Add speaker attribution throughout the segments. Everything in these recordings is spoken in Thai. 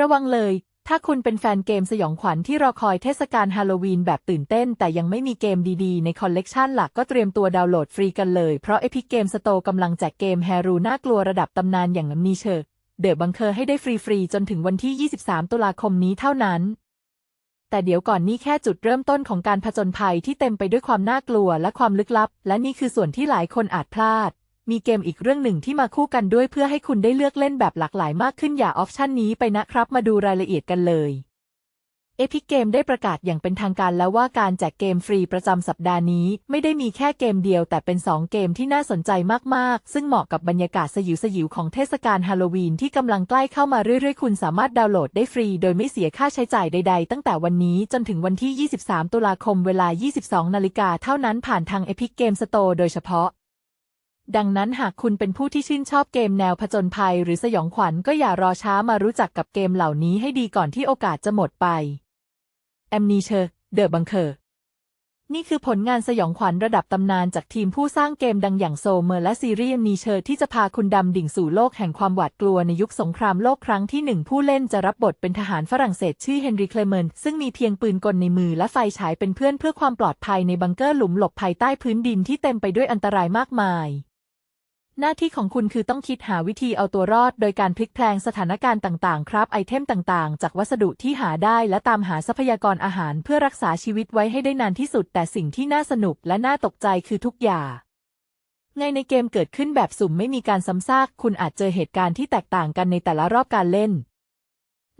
Speaker 1: ระวังเลย ถ้าคุณเป็นแฟนเกมสยองขวัญที่รอคอยเทศกาลฮาโลวีนแบบตื่นเต้น แต่ยังไม่มีเกมดีๆ ในคอลเลกชันหลักก็เตรียมตัวดาวน์โหลดฟรีกันเลย เพราะ Epic Game Store กำลังแจกเกมแฮรูน่ากลัวระดับตำนานอย่างมีเชอร์เดอะบังเคอร์ให้ได้ฟรีๆ จนถึงวันที่ 23 ตุลาคมนี้เท่านั้น แต่เดี๋ยวก่อนนี่แค่จุดเริ่มต้นของการผจญภัยที่เต็มไปด้วยความน่ากลัวและความลึกลับ และนี่คือส่วนที่หลายคนอาจพลาด มีเกมอีกเรื่องหนึ่งที่มาคู่กันด้วยเพื่อให้คุณได้เลือกเล่นแบบหลากหลายมากขึ้นอย่าออปชันนี้ไปนะครับ มาดูรายละเอียดกันเลย Epic Game ได้ประกาศอย่างเป็นทางการแล้วว่าการแจกเกมฟรีประจำสัปดาห์นี้ ไม่ได้มีแค่เกมเดียวแต่เป็น 2 เกมที่น่าสนใจมาก ๆ ซึ่งเหมาะกับบรรยากาศสยิวสยิวของเทศกาลฮาโลวีนที่กำลังใกล้เข้ามาเรื่อย ๆ คุณสามารถดาวน์โหลดได้ฟรีโดยไม่เสียค่าใช้จ่ายใด ๆ ตั้งแต่วันนี้จนถึงวันที่ 23 ตุลาคมเวลา 22 นาฬิกาเท่านั้นผ่านทาง Epic Game Store โดยเฉพาะ ดังนั้นหากคุณเป็นผู้ที่ชื่นชอบเกมแนวผจญภัยหรือสยองขวัญก็อย่ารอช้ามารู้จักกับเกมเหล่านี้ให้ดีก่อนที่โอกาสจะหมดไป แอมนีเชอร์เดอะบังเคอร์นี่คือผลงานสยองขวัญระดับตำนานจากทีมผู้สร้างเกมดังอย่างโซเมอร์และซีรีส์นีเชอร์ที่จะพาคุณดำดิ่งสู่โลกแห่งความหวาดกลัวในยุคสงครามโลกครั้งที่หนึ่งผู้เล่นจะรับบทเป็นทหารฝรั่งเศสชื่อเฮนรี่เคลเมนซึ่งมีเพียงปืนกลในมือและไฟฉายเป็นเพื่อนเพื่อความปลอดภัยในบังเกอร์หลุมหลบภายใต้พื้นดินที่เต็มไปด้วยอันตรายมากมาย หน้าที่ของคุณคือต้องคิดหาวิธีเอาตัวรอด โดยการพลิกแพลงสถานการณ์ต่างๆ ครับไอเทมต่างๆ จากวัสดุที่หาได้และตามหาทรัพยากรอาหารเพื่อรักษาชีวิตไว้ให้ได้นานที่สุด แต่สิ่งที่น่าสนุกและน่าตกใจคือทุกอย่างไงในเกมเกิดขึ้นแบบสุ่มไม่มีการซ้ำซาก คุณอาจเจอเหตุการณ์ที่แตกต่างกันในแต่ละรอบการเล่น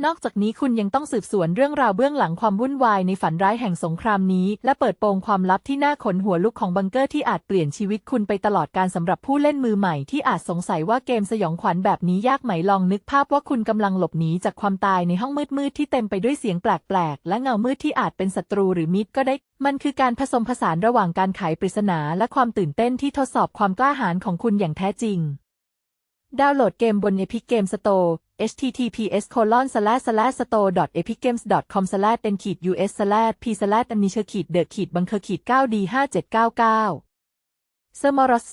Speaker 1: นอกจากนี้คุณยังต้องสืบสวนเรื่องราวเบื้องหลังความวุ่นวายในฝันร้ายแห่งสงครามนี้ และเปิดโปงความลับที่น่าขนหัวลุกของบังเกอร์ที่อาจเปลี่ยนชีวิตคุณไปตลอดการสำหรับผู้เล่นมือใหม่ที่อาจสงสัยว่าเกมสยองขวัญแบบนี้ยากไหมลองนึกภาพว่าคุณกำลังหลบหนีจากความตายในห้องมืดๆที่เต็มไปด้วยเสียงแปลกๆ และเงามืดที่อาจเป็นศัตรูหรือมิตรก็ได้ มันคือการผสมผสานระหว่างการไขปริศนาและความตื่นเต้นที่ทดสอบความกล้าหาญของคุณอย่างแท้จริงดาวน์โหลดเกมบน Epic Game Store https colon slash slash store epic games com slash n us slash p slash a m n i s h ขีดเดอะขีดบังเคอร์ขีด 9d 5799เซอร์มอรส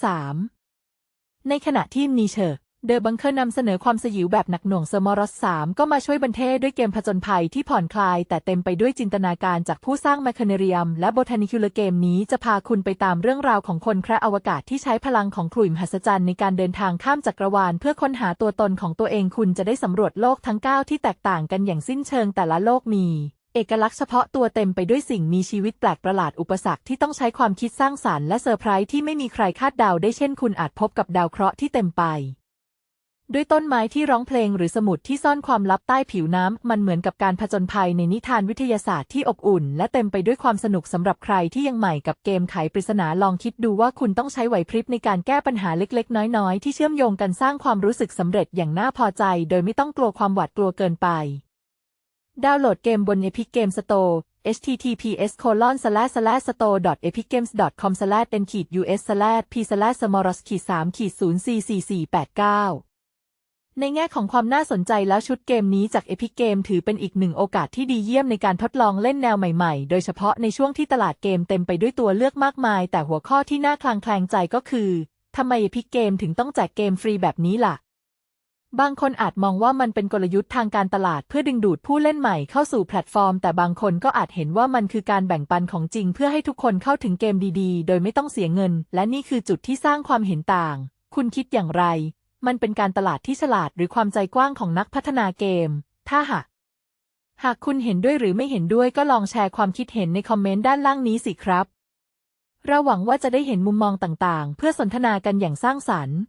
Speaker 1: 3ในขณะที่นีเชอร์ เดอะบังเคอร์นำเสนอความสยิวแบบหนักหน่วงเซอร์มอรส3ก็มาช่วยบันเทศด้วยเกมผจญภัยที่ผ่อนคลาย แต่เต็มไปด้วยจินตนาการจากผู้สร้างแมคคเนเรียม และโบทานิคิลเกมนี้จะพาคุณไปตามเรื่องราวของคนแคระอวกาศที่ใช้พลังของกลุ่มหัศจรรย์ในการเดินทางข้ามจักรวาล เพื่อค้นหาตัวตนของตัวเองคุณจะได้สำรวจโลกทั้ง 9 ที่แตกต่างกันอย่างสิ้นเชิงแต่ละโลกมีเอกลักษณ์เฉพาะตัวเต็มไปด้วยสิ่งมีชีวิตแปลกประหลาดอุปสรรคที่ต้องใช้ความคิดสร้างสารรค์และเซอร์ไพรส์ที่ไม่มีใครคาดเดาได้เช่น คุณอาจพบกับดาวเคราะห์ที่เต็มไป ด้วยต้นไม้ที่ร้องเพลงหรือสมุดที่ซ่อนความลับใต้ผิวน้ำ มันเหมือนกับการผจญภัยในนิทานวิทยาศาสตร์ที่อบอุ่น และเต็มไปด้วยความสนุกสำหรับใครที่ยังใหม่กับเกมไขปริศนาลองคิดดูว่าคุณต้องใช้ไหวพริบในการแก้ปัญหาเล็ก ๆ น้อย ๆ ที่เชื่อมโยงกันสร้างความรู้สึกสำเร็จอย่างน่าพอใจ โดยไม่ต้องกลัวความหวาดกลัวเกินไป ดาวน์โหลดเกมบน Epic Game Store https colon slash slash store epicgames com slash n ขีด us slash p slash smoros ขีด3ขีด0 4 4 4 8 9 ในแง่ของความน่าสนใจแล้วชุดเกมนี้จาก Epic Game ถือเป็นอีกหนึ่งโอกาสที่ดีเยี่ยมในการทดลองเล่นแนวใหม่ๆ โดยเฉพาะในช่วงที่ตลาดเกมเต็มไปด้วยตัวเลือกมากมาย แต่หัวข้อที่น่าคลางแคลงใจก็คือทำไม Epic Game ถึงต้องแจกเกมฟรีแบบนี้ล่ะ บางคนอาจมองว่ามันเป็นกลยุทธ์ทางการตลาดเพื่อดึงดูดผู้เล่นใหม่เข้าสู่แพลตฟอร์ม แต่บางคนก็อาจเห็นว่ามันคือการแบ่งปันของจริง เพื่อให้ทุกคนเข้าถึงเกมดีๆ โดยไม่ต้องเสียเงิน และนี่คือจุดที่สร้างความเห็นต่าง คุณคิดอย่างไร มันเป็นการตลาดที่ฉลาดหรือความใจกว้างของนักพัฒนาเกม ถ้าหากหากคุณเห็นด้วยหรือไม่เห็นด้วยก็ลองแชร์ความคิดเห็นในคอมเมนต์ด้านล่างนี้สิครับ เราหวังว่าจะได้เห็นมุมมองต่างๆ เพื่อสนทนากันอย่างสร้างสรรค์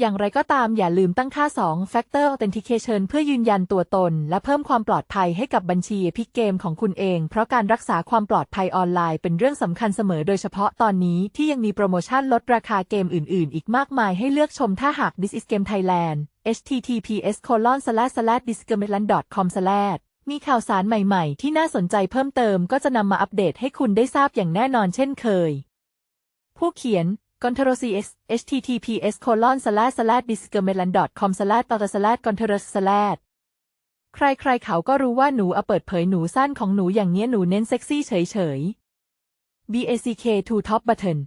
Speaker 1: อย่างไรก็ตามอย่าลืมตั้งค่า 2 Factor Authentication เพื่อยืนยันตัวตน และเพิ่มความปลอดภัยให้กับบัญชีพิกเกมของคุณเอง เพราะการรักษาความปลอดภัยออนไลน์เป็นเรื่องสำคัญเสมอโดยเฉพาะตอนนี้ที่ยังมีโปรโมชั่นลดราคาเกมอื่น ๆ อีกมากมายให้เลือกชมถ้าหาก This is Game Thailand https colon slash slash disgameland com slash มีข่าวสารใหม่ ๆ ที่น่าสนใจเพิ่มเติมก็จะนำมาอัปเดตให้คุณได้ทราบอย่างแน่นอนเช่นเคย ผู้เขียน c o n t e r o c s https colon slash slash disgameland com slash dot slash g o n t e r o slash ใครๆเขาก็รู้ว่าหนูเอาเปิดเผยหนูสั้นของหนูอย่างเนี้ยหนูเน้นเซ็กซี่เฉยๆ BACK to top button